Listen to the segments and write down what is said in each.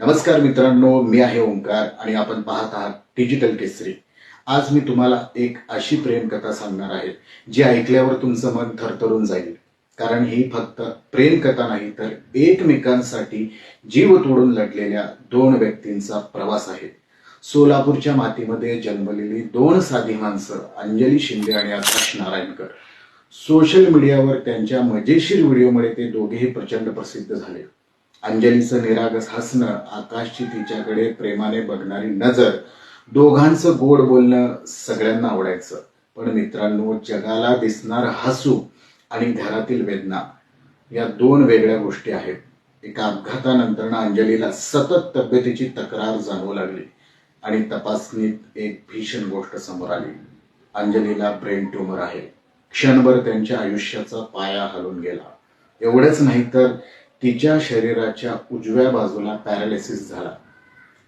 नमस्कार मित्रांनो मी आहे ओंकार आणि आपण पाहत आहात डिजिटल केसरी आज मी तुम्हाला एक अशी प्रेमकथा सांगणार आहे जी ऐकल्यावर तुमचं मन थरथरून जाईल. कारण ही फक्त प्रेमकथा नाही तर एकमेकांसाठी जीव तोडून लढलेल्या दोन व्यक्तींचा प्रवास आहे. सोलापूरच्या मातीमध्ये जन्मलेली दोन साधी माणसं अंजली शिंदे आणि आकाश नारायणकर. सोशल मीडियावर त्यांच्या मजेशीर व्हिडिओमुळे ते दोघेही प्रचंड प्रसिद्ध झाले. अंजलीचं निरागस हसणं आकाशची तिच्याकडे प्रेमाने बघणारी नजर दोघांचं गोड बोलणं सगळ्यांना आवडायचं. पण मित्रांनो जगाला दिसणार हसू आणि घरातील वेदना या दोन वेगळ्या गोष्टी आहेत. एका अपघातानंतर अंजलीला सतत तब्येतीची तक्रार जाणवू लागली आणि तपासणीत एक भीषण गोष्ट समोर आली. अंजलीला ब्रेन ट्युमर आहे. क्षणभर त्यांच्या आयुष्याचा पाया हलून गेला. एवढंच नाही तर तिच्या शरीराच्या उजव्या बाजूला पॅरालिसिस झाला.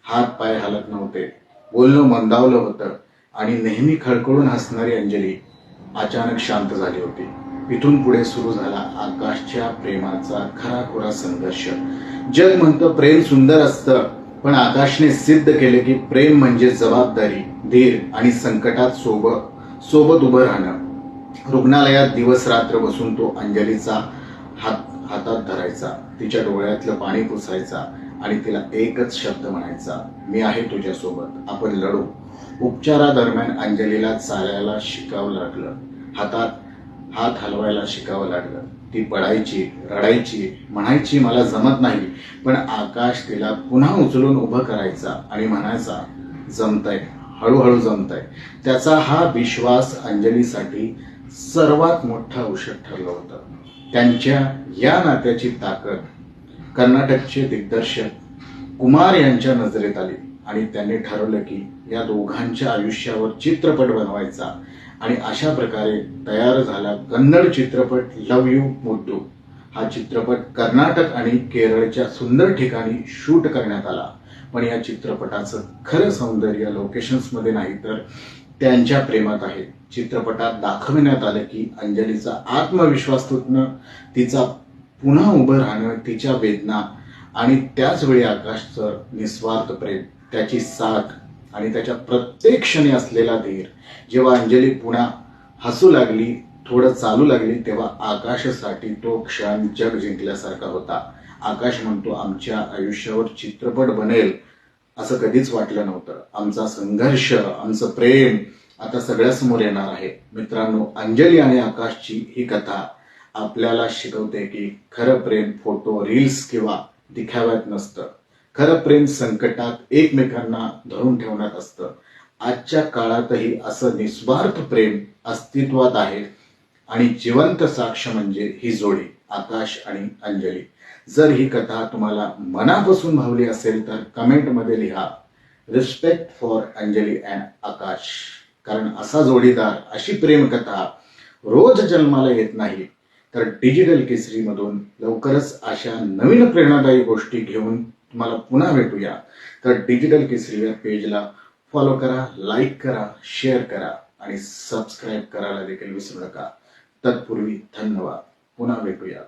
हात पाय हलत नव्हते. बोलणं मंदावलं होतं आणि नेहमी खळखळून हसणारी अंजली अचानक शांत झाली होती. इथून पुढे सुरू झाला आकाशच्या प्रेमाचा खराखुरा संघर्ष. जग म्हणतं प्रेम सुंदर असतं पण आकाशने सिद्ध केले की प्रेम म्हणजे जबाबदारी धीर आणि संकटात सोबत सोबत उभं राहणं. रुग्णालयात दिवस रात्र बसून तो अंजलीचा हातात धरायचा तिच्या डोळ्यातलं पाणी पुसायचा आणि तिला एकच शब्द म्हणायचा मी आहे तुझ्यासोबत आपण लढू. उपचारादरम्यान अंजलीला चालायला शिकावं लागलं. हातात हात हलवायला शिकावं लागलं. ती पडायची रडायची म्हणायची मला जमत नाही पण आकाश तिला पुन्हा उचलून उभं करायचा आणि म्हणायचा जमतंय हळूहळू जमतंय. त्याचा हा विश्वास अंजलीसाठी सर्वात मोठा औषध ठरलं होतं. त्यांच्या या नात्याची ताकद कर्नाटकचे दिग्दर्शक कुमार यांच्या नजरेत आली आणि त्यांनी ठरवलं की या दोघांच्या आयुष्यावर चित्रपट बनवायचा आणि अशा प्रकारे तयार झाला कन्नड चित्रपट लव यू मुद्दू हा चित्रपट कर्नाटक आणि केरळच्या सुंदर ठिकाणी शूट करण्यात आला. पण या चित्रपटाचं खरं सौंदर्य लोकेशन्समध्ये नाही तर त्यांच्या प्रेमात आहेत चित्रपटात दाखविण्यात आलं की अंजलीचा आत्मविश्वास तुटणं तिचा पुन्हा उभं राहणं तिच्या वेदना आणि त्याच वेळी आकाशचं निस्वार्थ प्रेम त्याची साथ आणि त्याच्या प्रत्येक क्षणी असलेला धीर. जेव्हा अंजली पुन्हा हसू लागली थोडं चालू लागली तेव्हा आकाशासाठी तो क्षण जग जिंकल्यासारखा होता. आकाश म्हणतो आमच्या आयुष्यावर चित्रपट बनेल असं कधीच वाटलं नव्हतं. आमचा संघर्ष आमचं प्रेम आता सगळ्यासमोर येणार आहे. मित्रांनो अंजली आणि आकाशची ही कथा आपल्याला शिकवते की खरं प्रेम फोटो रील्स किंवा दिखाव्यात नसतं. खरं प्रेम संकटात एकमेकांना धरून ठेवण्यात असतं. आजच्या काळातही असं निस्वार्थ प्रेम अस्तित्वात आहे. आणि जिवंत साक्ष म्हणजे ही जोडी आकाश आणि अंजली. जर ही कथा तुम्हाला मनापासून भावली असेल तर कमेंटमध्ये लिहा. Respect for Anjali and Akash कारण असा जोडीदार अशी प्रेमकथा रोज जन्माला येत नाही तर डिजिटल केसरीमधून लवकरच अशा नवीन प्रेरणादायी गोष्टी घेऊन तुम्हाला पुन्हा भेटूया. तर डिजिटल केसरी या पेजला फॉलो करा लाईक करा शेअर करा आणि सबस्क्राईब करायला देखील विसरू नका. तत्पूर्वी धन्यवाद. पुन्हा भेटूया.